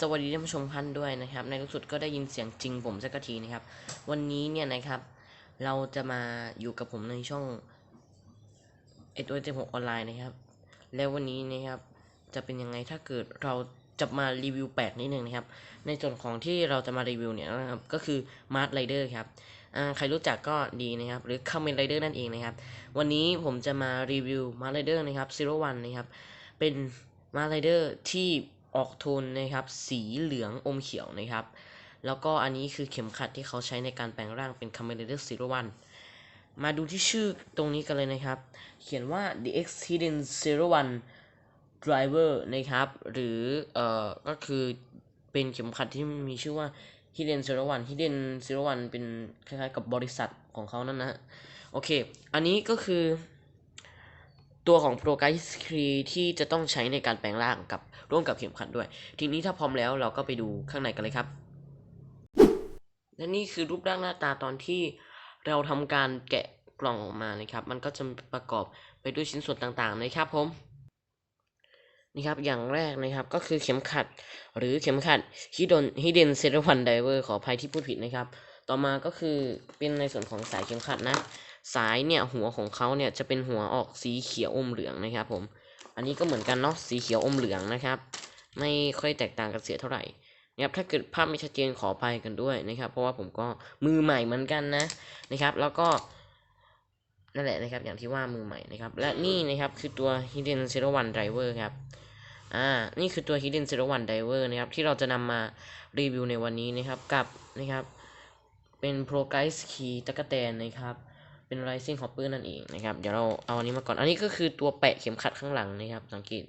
สวัสดีท่านผู้ชมท่านด้วยนะครับ ในที่สุดก็ได้ยินเสียงจริงผมสักทีนะครับ วันนี้เนี่ยนะครับ เราจะมาอยู่กับผมในช่องเอตัวเจหกออนไลน์นะครับ แล้ววันนี้นะครับจะเป็นยังไงถ้าเกิดเราจะมารีวิวแปลกนิดนึงนะครับ ในส่วนของที่เราจะมารีวิวเนี่ยนะครับก็คือมาร์ r ไรเดอร์ครับใครรู้จักก็ดีนะครับ หรือคา m เมนไรเดอร์นั่นเองนะครับ วันนี้ผมจะมารีวิวมาร์ r ไรเดอร์นะครับซีโร่วันนะครับ เป็นมาร์ r ไรเดอร์ที่ ออกโทนนะครับ สีเหลืองอมเขียวนะครับ แล้วก็อันนี้คือเข็มขัดที่เขาใช้ในการแปลงร่างเป็นคาเมนไรเดอร์ซีโรวันมาดูที่ชื่อตรงนี้กันเลยนะครับ เขียนว่า the X Hidden Zero One Driver นะครับ หรือเอ่อก็คือเป็นเข็มขัดที่มีชื่อว่า Hidden Zero One Hidden Zero One เป็นคล้ายๆกับบริษัทของเขานั่นนะ โอเค อันนี้ก็คือ ตัวของ Pro Guide Key ที่จะต้องใช้ในการแปลงร่างกับร่วมกับเข็มขัดด้วย ทีนี้ถ้าพร้อมแล้วเราก็ไปดูข้างในกันเลยครับ และนี่คือรูปร่างหน้าตาตอนที่เราทำการแกะกล่องออกมานะครับ มันก็จะประกอบไปด้วยชิ้นส่วนต่างๆนะครับผมนี่ครับอย่างแรกนะครับก็คือเข็มขัด หรือเข็มขัด Hidden Hidden Zero One Diver ขออภัยที่พูดผิดนะครับ ต่อมาก็คือเป็นในส่วนของสายเข็มขัดนะ สายเนี่ยหัวของเขาเนี่ยจะเป็นหัวออกสีเขียวอมเหลืองนะครับผมอันนี้ก็เหมือนกันเนาะสีเขียวอมเหลืองนะครับ ไม่ค่อยแตกต่างกันเสียเท่าไหร่นะครับถ้าเกิดภาพไม่ชัดเจนขอไปกันด้วยนะครับ เพราะว่าผมก็มือใหม่เหมือนกันนะนะครับ แล้วก็นั่นแหละนะครับอย่างที่ว่ามือใหม่นะครับ และนี่นะครับคือตัว Hidden Zero One Driver ครับอ่านี่คือตัว Hidden Zero One Diver นะครับที่เราจะนำมารีวิวในวันนี้นะครับกับนะครับ เป็น Pro Guide Key ตะกแตนนะครับ เป็น Rising Hopper นั่นเองนะครับ เดี๋ยวเราเอาอันนี้มาก่อน อันนี้ก็คือตัวแปะเข็มขัดข้างหลังนะครับ สังเกต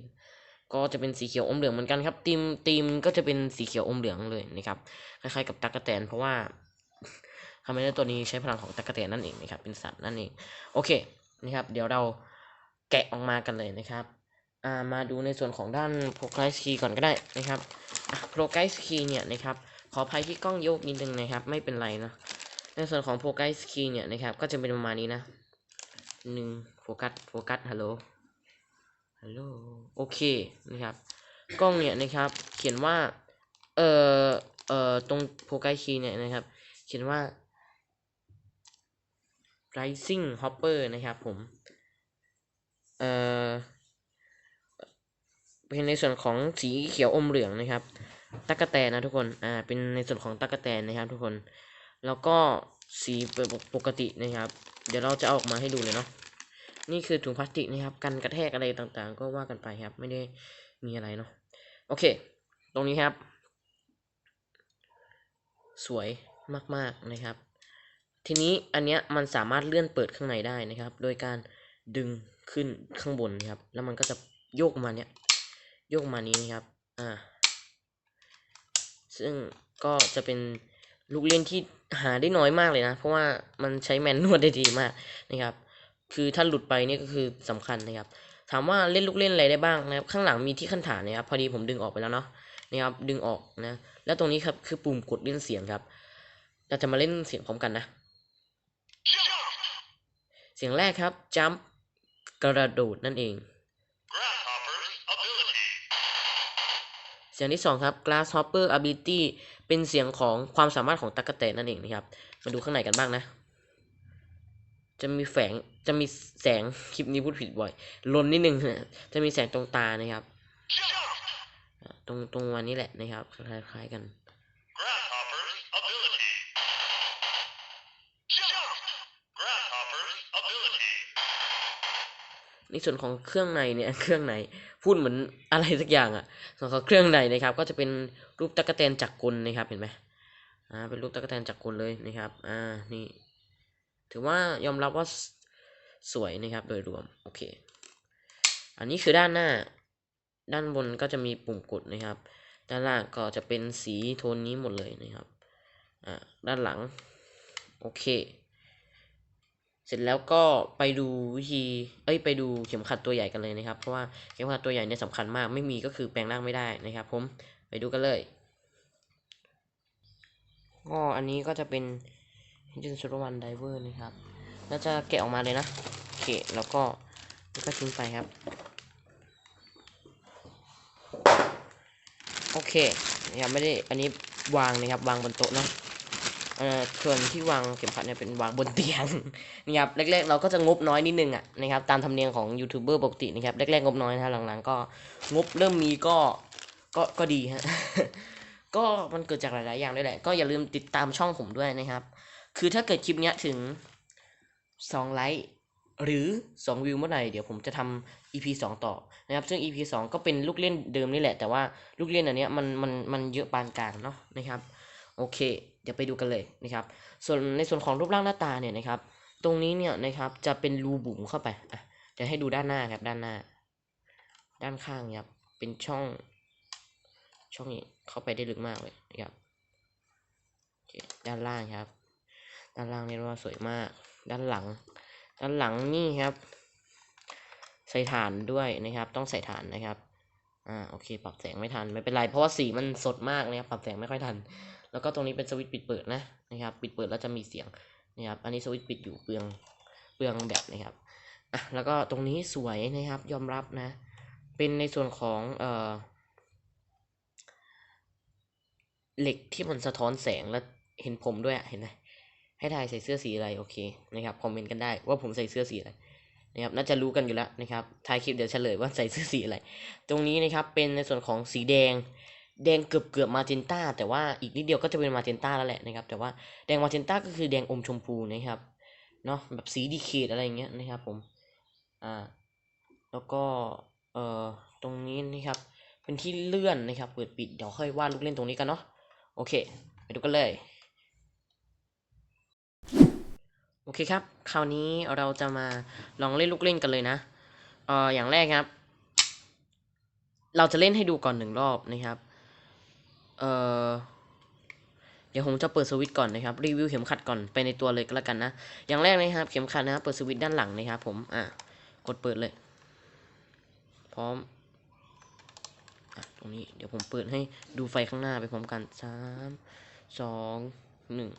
ก็จะเป็นสีเขียวอมเหลืองเหมือนกันครับทีมทีมก็จะเป็นสีเขียวอมเหลืองเลยนะครับ คล้ายๆกับตะกะแตน เพราะว่าคาเมนตัวนี้ใช้พลังของตะกะแตนนั่นเองนะครับ เป็นสัตว์นั่นเอง โอเคนะครับ เดี๋ยวเราแกะออกมากันเลยนะครับามาดูในส่วนของด้าน Progress Key ก่อนก็ได้นะครับอะ Progress Key เนี่ยนะครับ ออภัยที่กล้องโยกนิดนึงนะครับ ไม่เป็นไรนะ ในส่วนของ Progress Key เนี่ยนะครับ ก็จะเป็นประมาณนี้นะหนึ่งโฟกัสโฟกัสฮัลโหลฮัลโหลโอเคนะครับ กล้องเนี่ยนะครับ เขียนว่า เอ่อเอ่อตรง Progress Key เนี่ยนะครับ เขียนว่า Rising Hopper นะครับผม เอ่อเป็นในส่วนของสีเขียวอมเหลืองนะครับ ตั๊กแตนนะทุกคน อ่า เป็นในส่วนของตั๊กแตนนะครับทุกคน แล้วก็สีปกตินะครับ เดี๋ยวเราจะเอาออกมาให้ดูเลยเนาะ นี่คือถุงพลาสติกนะครับ กันกระแทกอะไรต่างๆ ก็ว่ากันไปครับ ไม่ได้มีอะไรเนาะ โอเค ตรงนี้ครับ สวยมากๆนะครับ ทีนี้อันเนี้ยมันสามารถเลื่อนเปิดข้างในได้นะครับ โดยการดึงขึ้นข้างบนนะครับ แล้วมันก็จะโยกมาเนี้ย โยกมานี้นะครับ อ่า ซึ่งก็จะเป็นลูกเล่นที่หาได้น้อยมากเลยนะ เพราะว่ามันใช้แมนนวดได้ดีมากนะครับ คือถ้าหลุดไปนี่ก็คือสำคัญนะครับ ถามว่าเล่นลูกเล่นอะไรได้บ้างนะครับ ข้างหลังมีที่ขั้นฐานนะครับ พอดีผมดึงออกไปแล้วเนาะนะครับ ดึงออกนะ แล้วตรงนี้ครับคือปุ่มกดเล่นเสียงครับ เราจะมาเล่นเสียงพร้อมกันนะ เสียงแรกครับ jump กระโดดนั่นเอง เสียงที่สองครับ grasshopper ability เป็นเสียงของความสามารถของตั๊กแตนนั่นเองนะครับ มาดูข้างในกันบ้างนะ จะมีแฝงจะมีแสง คลิปนี้พูดผิดบ่อย ลนนิดนึง จะมีแสงตรงตานะครับ Jump. อ่าตรงตรงวันนี้แหละนะครับ คล้ายๆกัน Grasshopper's ability. Jump. Grasshopper's ability. ในส่วนของเครื่องในเนี่ย เครื่องใน พูดเหมือนอะไรสักอย่างอะ่ะส่วนของเครื่องในนะครับ ก็จะเป็นรูปตะกแตนจักรกลนะครับเห็นไหมอ่าเป็นรูปตะกแตนจักรกลเลยนะครับ อ่านี่ ถือว่ายอมรับว่าสสวยนะครับ โดยรวมโอเค อันนี้คือด้านหน้า ด้านบนก็จะมีปุ่มกดนะครับ ด้านล่างก็จะเป็นสีโทนนี้หมดเลยนะครับอ่าด้านหลังโอเค เสร็จแล้วก็ไปดูวิธี เอ้ย ไปดูเข็มขัดตัวใหญ่กันเลยนะครับ เพราะว่าเข็มขัดตัวใหญ่เนี่ยสำคัญมาก ไม่มีก็คือแปลงร่างไม่ได้นะครับ ผม ไปดูกันเลย ก็อันนี้ก็จะเป็น Hidden Zero One Diver นะครับแล้วจะแกะออกมาเลยนะโอเคแล้วก็แล้วก็ทิ้งไปครับ โอเคนะครับไม่ได้ อันนี้วางนะครับ วางบนโต๊ะเนาะ เอ่อส่วนที่วางเข็มขัดเนี่ยเป็นวางบนเตียงนะครับแรกๆเราก็จะงบน้อยนิดนึงอะนะครับตามธรรมเนียมของยูทูบเบอร์ปกตินะครับแรกๆงบน้อยนะฮะหลังๆก็งบเริ่มมีก็ก็ก็ดีฮะก็มันเกิดจากหลายๆอย่างด้วยแหละ ก็อย่าลืมติดตามช่องผมด้วยนะครับ คือถ้าเกิดคลิปเนี้ยถึงสองไลค์หรือสองวิวเมื่อไหร่เดี๋ยวผมจะทำ EP สองต่อนะครับ ซึ่ง EP สองก็เป็นลูกเล่นเดิมนี่แหละ แต่ว่าลูกเล่นอันเนี้ยมันมันมันเยอะปานกลางเนาะนะครับ โอเค ดี๋ยวไปดูกันเลยนะครับ ส่วนในส่วนของรูปร่างหน้าตาเนี่ยนะครับ ตรงนี้เนี่ยนะครับจะเป็นรูบุ๋มเข้าไปอะเดี๋ยวให้ดูด้านหน้าครับด้านหน้า ด้านข้างครับเป็นช่อง ช่องนี้เข้าไปได้ลึกมากเลยนะครับด้านล่างครับ ด้านล่างเนี่ยว่าสวยมาก ด้านหลัง ด้านหลังนี่ครับ ใส่ฐานด้วยนะครับ ต้องใส่ฐานนะครับ อ่า โอเค ปรับแสงไม่ทัน ไม่เป็นไร เพราะว่าสีมันสดมากนะครับ ปรับแสงไม่ค่อยทัน แล้วก็ตรงนี้เป็นสวิตช์ปิดเปิดนะนะครับ ปิดเปิดแล้วจะมีเสียงนะครับ อันนี้สวิตช์ปิดอยู่เปลืองเปลืองแบตนะครับอะแล้วก็ตรงนี้สวยนะครับ ยอมรับนะ เป็นในส่วนของเอ่อเหล็กที่มันสะท้อนแสงแล้วเห็นผมด้วยเห็นไหมให้ทายใส่เสื้อสีอะไรโอเคนะครับคอมเมนต์กันได้ว่าผมใส่เสื้อสีอะไรนะครับน่าจะรู้กันอยู่แล้วนะครับทายคลิปเดี๋ยวเฉลยว่าใส่เสื้อสีอะไร ตรงนี้นะครับเป็นในส่วนของสีแดง แดงเกือบเกือบมาเจนต้า แต่ว่าอีกนิดเดียวก็จะเป็นมาเจนต้าแล้วแหละนะครับ แต่ว่าแดงมาเจนต้าก็คือแดงอมชมพูนะครับเนาะแบบสีดีเคดอะไรเงี้ยนะครับผมอ่าแล้วก็เอ่อตรงนี้นะครับเป็นที่เลื่อนนะครับ เปิดปิดเดี๋ยวค่อยวาดลูกเล่นตรงนี้กันเนาะโอเค ไปดูกันเลยโอเคครับ คราวนี้เราจะมาลองเล่นลูกเล่นกันเลยนะเอ่ออย่างแรกครับ เราจะเล่นให้ดูก่อนหนึ่งรอบนะครับ เอ่อเดี๋ยวผมจะเปิดสวิตช์ก่อนนะครับรีวิวเข็มขัดก่อนไปในตัวเลยก็แล้วกันนะอย่างแรกนะครับ เข็มขัดนะครับเปิดสวิตช์ด้านหลังนะครับ ผมอะกดเปิดเลย พร้อมอะตรงนี้เดี๋ยวผมเปิดให้ดูไฟข้างหน้าไปพร้อมกันสามสองหนึ่ง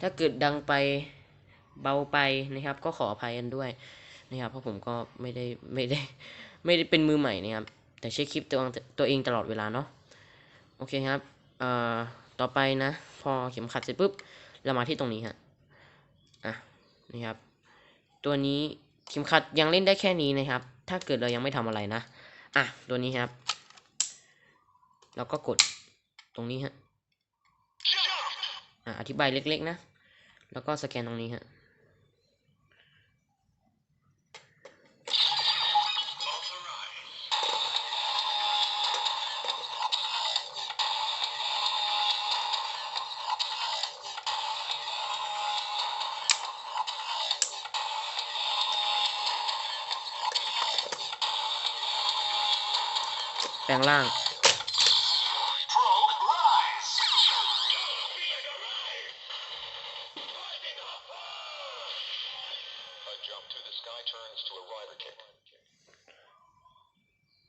ถ้าเกิดดังไปเบาไปนะครับ ก็ขออภัยกันด้วยนะครับ เพราะผมก็ไม่ได้ไม่ได้ ไม่ได้เป็นมือใหม่นะครับ แต่เช็คคลิปตัวเองตัวเองตลอดเวลาเนาะโอเคครับเอ่อต่อไปนะ พอเข็มขัดเสร็จปุ๊บเรามาที่ตรงนี้ฮะอะนี่ครับ ตัวนี้เข็มขัดยังเล่นได้แค่นี้นะครับ ถ้าเกิดเรายังไม่ทำอะไรนะอะตัวนี้ครับ เราก็กดตรงนี้ฮะอะอธิบายเล็กๆนะ แล้วก็สแกนตรงนี้ฮะ แปลงร่าง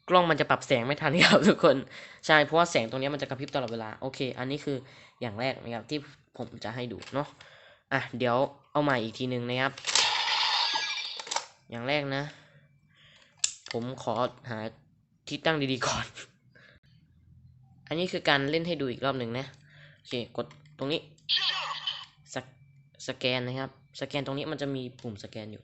กล้องมันจะปรับแสงไม่ทันครับทุกคน ใช่เพราะว่าแสงตรงนี้มันจะกระพริบตลอดเวลา โอเค อันนี้คืออย่างแรกนะครับที่ผมจะให้ดูเนาะอะเดี๋ยวเอาใหม่อีกทีหนึ่งนะครับ อย่างแรกนะ ผมขอหา ที่ตั้งดีๆก่อน อันนี้คือการเล่นให้ดูอีกรอบหนึ่งนะ โอเค กดตรงนี้สกสแกนนะครับ สแกนตรงนี้มันจะมีปุ่มสแกนอยู่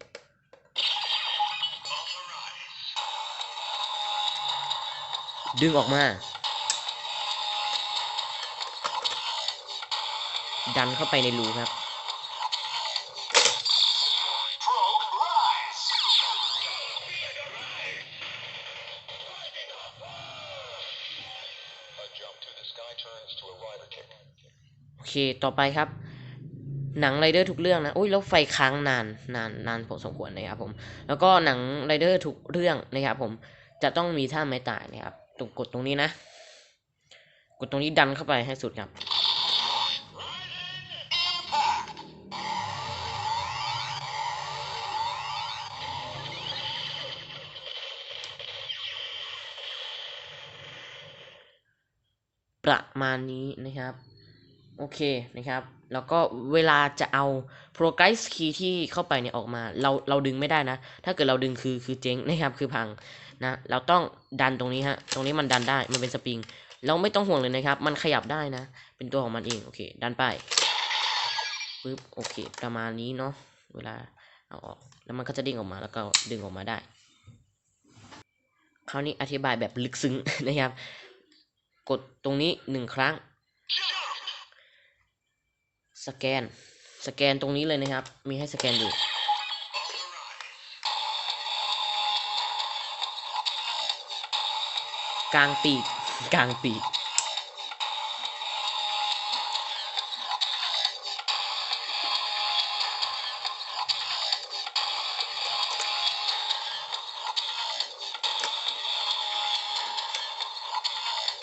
ดึงออกมา ดันเข้าไปในรูครับ เคต่อไปครับ หนังไรเดอร์ทุกเรื่องนะอุ้ยแล้วไฟค้างนานนานนานพอสมควรนะครับผม แล้วก็หนังไรเดอร์ทุกเรื่องนะครับผมจะต้องมีท่าไม้ตายนะครับตรงกดตรงนี้นะ กดตรงนี้ดันเข้าไปให้สุดครับประมาณนี้นะครับ โอเคนะครับ แล้วก็เวลาจะเอา progress key ที่เข้าไปเนี่ยออกมา เราเราดึงไม่ได้นะ ถ้าเกิดเราดึงคือคือเจ๊งนะครับคือพังนะ เราต้องดันตรงนี้ฮะ ตรงนี้มันดันได้ มันเป็นสปริง เราไม่ต้องห่วงเลยนะครับ มันขยับได้นะ เป็นตัวของมันเอง โอเค ดันไปปึ๊บ โอเค ประมาณนี้เนาะ เวลาเอาออก แล้วมันก็จะด้งออกมา แล้วก็ดึงออกมาได้ คราวนี้อธิบายแบบลึกซึ้งนะครับ กดตรงนี้หนึ่งครั้ง สแกน สแกนตรงนี้เลยนะครับ มีให้สแกนอยู่ กลางปีก กลางปีก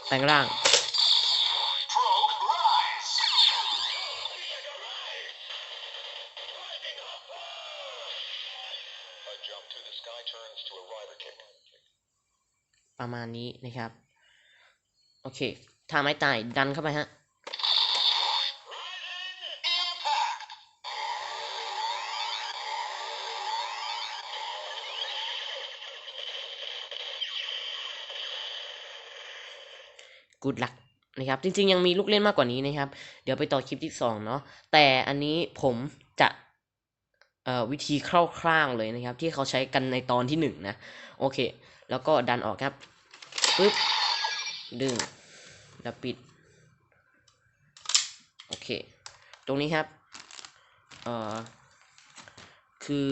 แปลงร่าง มาณนี้นะครับโอเคท่าไม้ตายดันเข้าไปฮะกูดลักนะครับจริงๆยังมีลูกเล่นมากกว่านี้นะครับ เดี๋ยวไปต่อคลิปที่สองเนาะแต่อันนี้ผมจะเอ่อวิธีคร่าวๆเลยนะครับ ที่เขาใช้กันในตอนที่หนึ่งนะโอเค แล้วก็ดันออกครับ ปึ๊บ ดึง แล้วปิด โอเค ตรงนี้ครับ เอ่อ คือ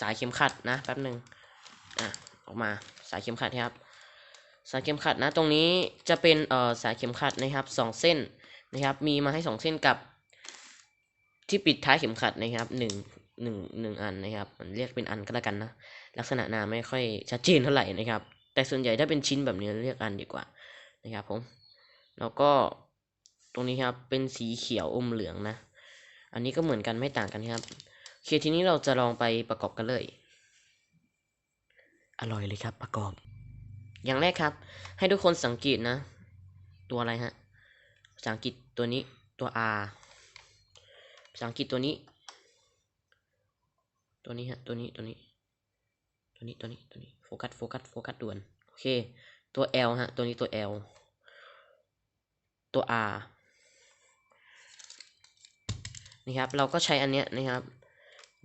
สายเข็มขัดนะ แป๊บหนึ่งอะ ออกมาสายเข็มขัดครับ สายเข็มขัดนะ ตรงนี้จะเป็น เอ่อ สายเข็มขัดนะครับสองเส้นนะครับ มีมาให้สองเส้นกับ ที่ปิดท้ายเข็มขัดนะครับหนึ่งหนึ่งหนึ่งอันนะครับ มันเรียกเป็นอันก็แล้วกันนะ ลักษณะหนาไม่ค่อยชัดเจนเท่าไหร่นะครับ แต่ส่วนใหญ่ถ้าเป็นชิ้นแบบนี้เรียกอันดีกว่านะครับผม แล้วก็ตรงนี้ครับเป็นสีเขียวอมเหลืองนะ อันนี้ก็เหมือนกันไม่ต่างกันครับโอเคทีนี้เราจะลองไปประกอบกันเลย อร่อยเลยครับประกอบ อย่างแรกครับ ให้ทุกคนสังเกตนะ ตัวอะไรฮะภาษาอังกฤษตัวนี้ตัว R ภาษาอังกฤษตัวนี้ ตัวนี้ฮะตัวนี้ตัวนี้ ตัวนี้ตัวนี้ตัวนี้โฟกัสโฟกัสโฟกัสด่วนโอเค ตัว L ฮะ ตัวนี้ตัว L ตัว R นี่ครับ เราก็ใช้อันเนี้ยนะครับ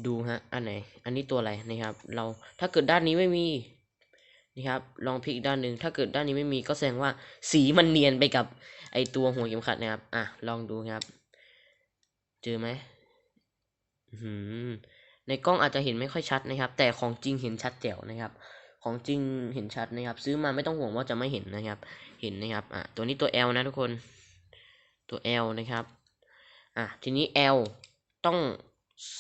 ดูฮะ อันไหน อันนี้ตัวอะไรนะครับ เราถ้าเกิดด้านนี้ไม่มีนี่ครับ ลองพลิกด้านหนึ่งถ้าเกิดด้านนี้ไม่มีก็แสดงว่าสีมันเนียนไปกับไอตัวหัวเข็มขัดนะครับ อะ ลองดูครับ เจอไหมอื้อหือ ในกล้องอาจจะเห็นไม่ค่อยชัดนะครับ แต่ของจริงเห็นชัดแจ๋วนะครับ ของจริงเห็นชัดนะครับ ซื้อมาไม่ต้องห่วงว่าจะไม่เห็นนะครับ เห็นนะครับอะตัวนี้ตัว L นะทุกคนตัว L นะครับอะทีนี้ L ต้อง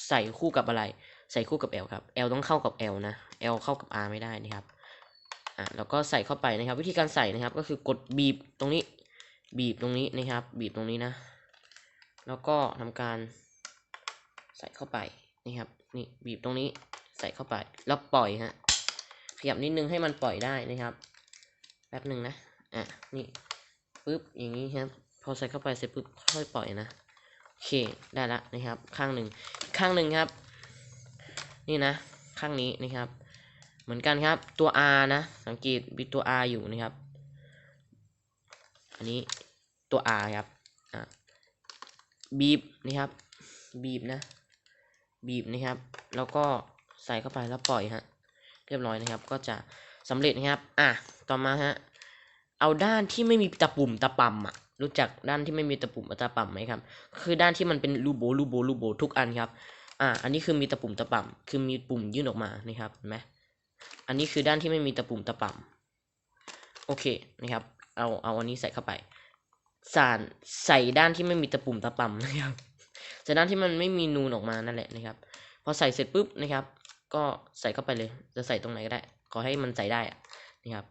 ใส่คู่กับอะไร ใส่คู่กับ L ครับ L ต้องเข้ากับ L นะ L เข้ากับ R ไม่ได้นะครับอะแล้วก็ใส่เข้าไปนะครับ วิธีการใส่นะครับก็คือกดบีบตรงนี้ บีบตรงนี้นะครับ บีบตรงนี้นะ แล้วก็ทำการใส่เข้าไปนะครับ นี่บีบตรงนี้ใส่เข้าไป แล้วปล่อยฮะขยับนิดนึงให้มันปล่อยได้นะครับ แป๊บหนึ่งนะอะนี่ปึ๊บอย่างนี้ครับ พอใส่เข้าไปเสร็จปึ๊บค่อยปล่อยนะโอเคได้ละนะครับ ข้างหนึ่งข้างหนึ่งครับ นี่นะ ข้างนี้นะครับ เหมือนกันครับตัว R นะ สังเกตมีตัว R อยู่นะครับ อันนี้ตัว R ครับอะบีบนี่ครับบีบนะ บีบนะครับ แล้วก็ใส่เข้าไปแล้วปล่อยฮะเรียบร้อยนะครับ ก็จะสำเร็จนะครับ อะต่อมาฮะเอาด้านที่ไม่มีตะปุ่มตะป่ำอะรู้จักด้านที่ไม่มีตะปุ่มตะป่ำไหมครับ คือด้านที่มันเป็นรูโบรูโบรูโบทุกอันครับ อะอันนี้คือมีตะปุ่มตะป่ำคือมีปุ่มยื่นออกมานะครับเห็นไหมอันนี้คือด้านที่ไม่มีตะปุ่มตะป่ำโอเคนะครับ เอาเอาอันนี้ใส่เข้าไปสานใส่ด้านที่ไม่มีตะปุ่มตะป่ำนะครับ ใส่ด้นที่มันไม่มีนูนออกมานั่นแหละนะครับ พอใส่เสร็จปุ๊บนะครับ ก็ใส่เข้าไปเลย จะใส่ตรงไหนก็ได้ ขอให้มันใส่ได้อะนะครับ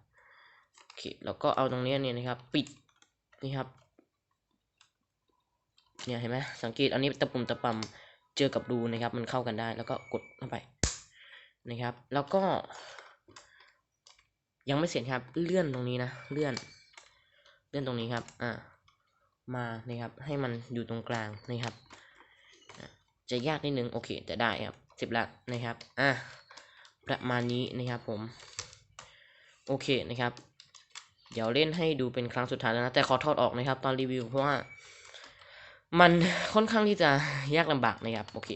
โอเคแล้วก็เอาตรงนี้เนี่ยนะครับ ปิดนี่ครับเนี่ยเห็นไหมสังเกตอันนี้ตะปุ่มตะปำเจอกับรูนะครับ มันเข้ากันได้แล้วก็กดเข้าไปนะครับ แล้วก็ ยังไม่เสร็จครับ เลื่อนตรงนี้นะเลื่อน เลื่อนตรงนี้ครับ อ่ามานะครับให้มันอยู่ตรงกลางนะครับ จะยากนิดนึงโอเคแต่ได้ครับสิบละนะครับอะประมาณนี้นะครับผม โอเคนะครับ เดี๋ยวเล่นให้ดูเป็นครั้งสุดท้ายแล้วนะแต่ขอถอดออกนะครับ ตอนรีวิวเพราะว่า มันค่อนข้างที่จะยากลำบากนะครับโอเค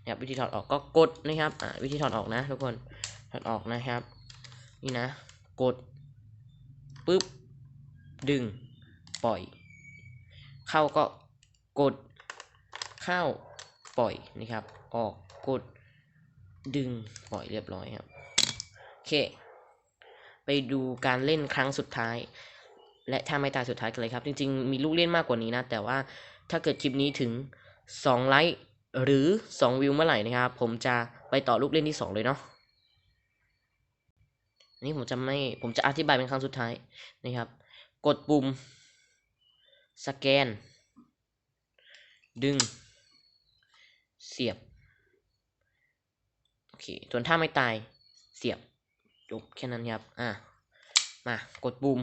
นะครับวิธีถอดออกก็กดนะครับอ่าวิธีถอดออกนะ ทุกคนถอดออกนะครับ นี่นะ กดปุ๊บดึงปล่อย เข้าก็กดเข้า ปล่อยนะครับ ออกกดดึงปล่อยเรียบร้อยครับโอเค ไปดูการเล่นครั้งสุดท้าย และถ้าไม่ตายสุดท้ายกันเลยครับ จริงๆ มีลูกเล่นมากกว่านี้นะ แต่ว่าถ้าเกิดคลิปนี้ถึง 2 ไลค์หรือ 2 วิวเมื่อไหร่นะครับ ผมจะไปต่อลูกเล่นที่ 2 เลยเนาะอันนี้ผมจะไม่ผมจะอธิบายเป็นครั้งสุดท้ายนะครับ กดปุ่มสแกน ดึง เสียบ โอเคส่วนถ้าไม่ตาย เสียบ จบแค่นั้นครับ อะ มากดปุ่ม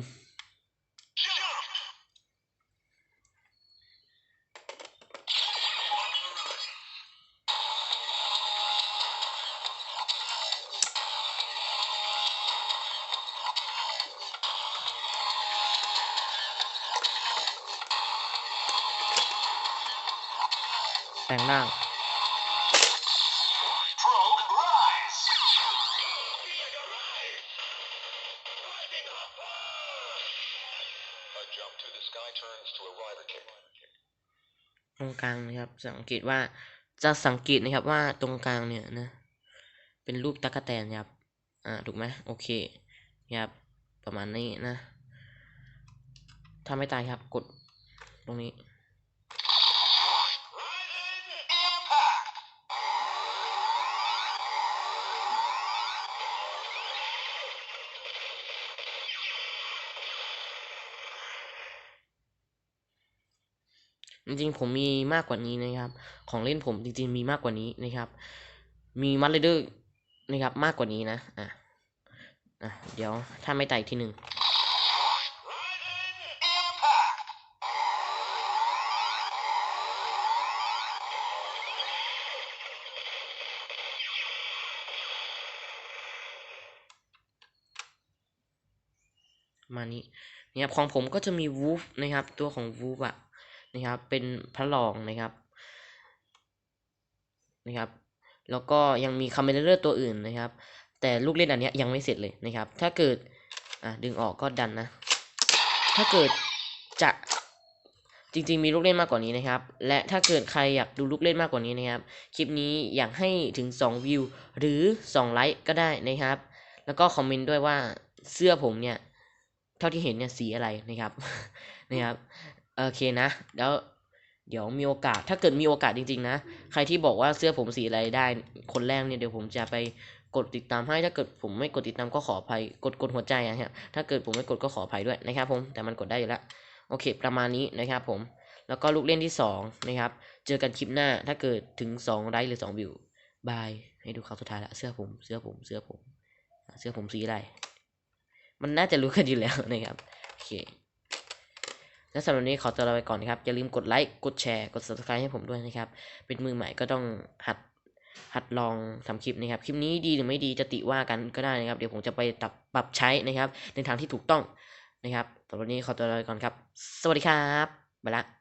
แปลงร่าง ตรงกลางนะครับสังเกตว่าจะสังเกตนะครับว่าตรงกลางเนี่ยนะ เป็นรูปตะกะแตนครับ อ่าถูกไหมโอเคครับประมาณนี้นะถ้าไม่ตายครับกดตรงนี้ จริงๆผมมีมากกว่านี้นะครับ ของเล่นผมจริงๆมีมากกว่านี้นะครับ มีมัดเลเดอร์นะครับมากกว่านี้นะอะอะเดี๋ยวถ้าไม่ตายอีกทีหนึ่งมานี้นะครับของผมก็จะมีวูฟนะครับ ตัวของวูฟอะ นะครับ เป็นพระรองนะครับนะครับ แล้วก็ยังมีคาเมเลอร์ตัวอื่นนะครับ แต่ลูกเล่นอันนี้ยยังไม่เสร็จเลยนะครับ ถ้าเกิดอะดึงออกก็ดันนะ ถ้าเกิดจะจริงๆมีลูกเล่นมากกว่านี้นะครับ และถ้าเกิดใครอยากดูลูกเล่นมากกว่านี้นะครับ คลิปนี้อยากให้ถึง 2 วิว หรือ 2 ไลค์ก็ได้นะครับ แล้วก็คอมเมนต์ด้วยว่าเสื้อผมเนี่ย เท่าที่เห็นเนี่ยสีอะไรนะครับนะครับ โอเคนะ แล้วเดี๋ยวมีโอกาสถ้าเกิดมีโอกาสจริง ๆ นะ ใครที่บอกว่าเสื้อผมสีอะไรได้ คนแรกเนี่ยเดี๋ยวผมจะไปกดติดตามให้ถ้าเกิดผมไม่กดติดตามก็ขออภัยกดกดหัวใจอะฮะถ้าเกิดผมไม่กดก็ขออภัยด้วยนะครับผมแต่มันกดได้อยู่แล้วโอเค ประมาณนี้นะครับผมแล้วก็ลูกเล่นที่สองนะครับ เจอกันคลิปหน้าถ้าเกิดถึงสองไลค์หรือสองวิวบาย ให้ดูครั้งสุดท้ายละเสื้อผมเสื้อผมเสื้อผม เสื้อผมสีอะไร มันน่าจะรู้กันอยู่แล้วนะครับ โอเค และสำหรับวันนี้ขอตัวลาไปก่อนนะครับ อย่าลืมกดไลค์กดแชร์กด subscribe ให้ผมด้วยนะครับ เป็นมือใหม่ก็ต้องหัดหัดลองทำคลิปนะครับ คลิปนี้ดีหรือไม่ดีจะติว่ากันก็ได้นะครับ เดี๋ยวผมจะไปปรับปรับใช้นะครับ ในทางที่ถูกต้องนะครับสำหรับวันนี้ขอตัวลาไปก่อนครับ สวัสดีครับไปละ